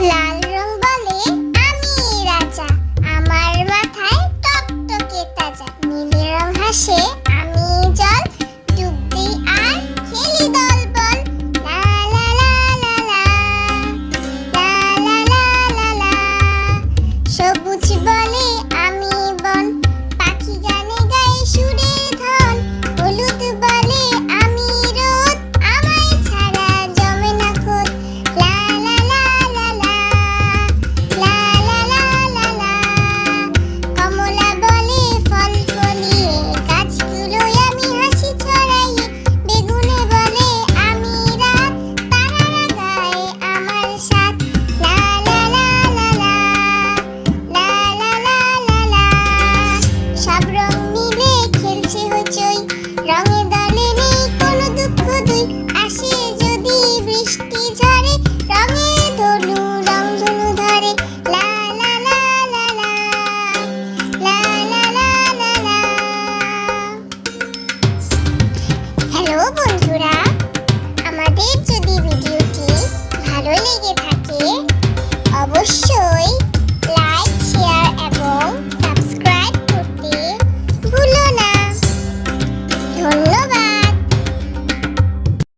লাল রং বলে আমি রাজা। আমার মাথায় টকটকে তাজা। নীল রং হাসে আমি জল। ডুব আর খেলি দল সব রং মিলে খেলছে হইচই রঙে দলে নেই কোনো দুঃখ দুই আসে যদি বৃষ্টি ঝরে রঙে ধনু রং ধনু ধরে লা লা লা লা লা লা লা লা লা হ্যালো বন্ধু